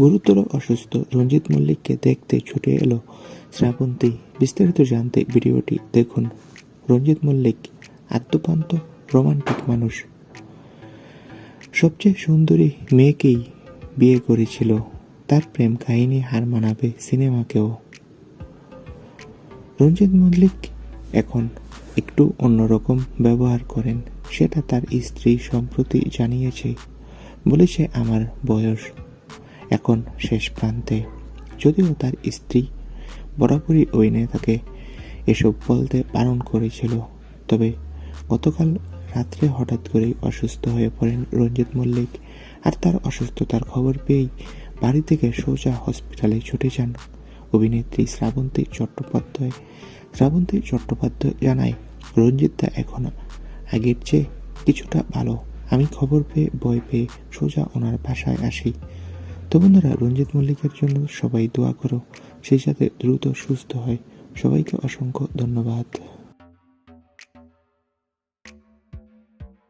গুরুতর অসুস্থ রঞ্জিত মল্লিককে দেখতে ছুটে এলো শ্রাবন্তী। বিস্তারিত জানতে ভিডিওটি দেখুন। রঞ্জিত মল্লিক আত্মপান্ত রোমান্টিক মানুষ। সবচেয়ে সুন্দরী মেয়েকেই বিয়ে করেছিল। তার প্রেম কাহিনী হার মানাবে সিনেমাকেও। রঞ্জিত মল্লিক এখন একটু অন্যরকম ব্যবহার করেন। সেটা তার স্ত্রী সম্প্রতি জানিয়েছে। বলেছে, আমার বয়স এখন শেষ প্রান্তে। যদিও তার স্ত্রী বরাবরই ওই নেতাকে এসব বলতে বারণ করেছিল, তবে গতকাল রাত্রে হঠাৎ করেই অসুস্থ হয়ে পড়েন রঞ্জিত মল্লিক আর তার অসুস্থতার খবর পেয়েই বাড়ি থেকে সোজা হসপিটালে ছুটে যান অভিনেত্রী শ্রাবন্তী চট্টোপাধ্যায়। শ্রাবন্তী চট্টোপাধ্যায় জানায় রঞ্জিতদা এখন আগের চেয়ে কিছুটা ভালো। আমি খবর পেয়ে, ভয় পেয়ে সোজা ওনার বাসায় আসি। তো বন্ধুরা, রঞ্জিত মল্লিকের জন্য সবাই দোয়া করো, সেই সাথে দ্রুত সুস্থ হয়। সবাইকে অসংখ্য ধন্যবাদ।